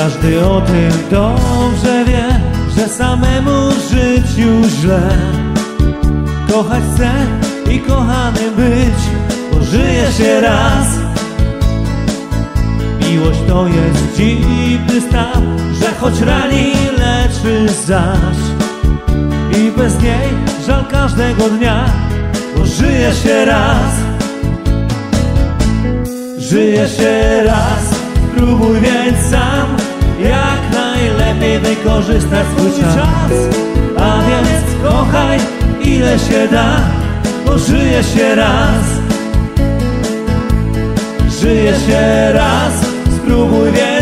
Każdy o tym dobrze wie, że samemu żyć już źle. Kochać chcę i kochany być, bo żyje się raz. Miłość to jest dziwny staw, że choć rani, leczy zaś. I bez niej żal każdego dnia, bo żyje się raz. Żyje się raz, wykorzystać swój czas. A więc kochaj ile się da Bo żyje się raz. Żyje się raz, spróbuj więc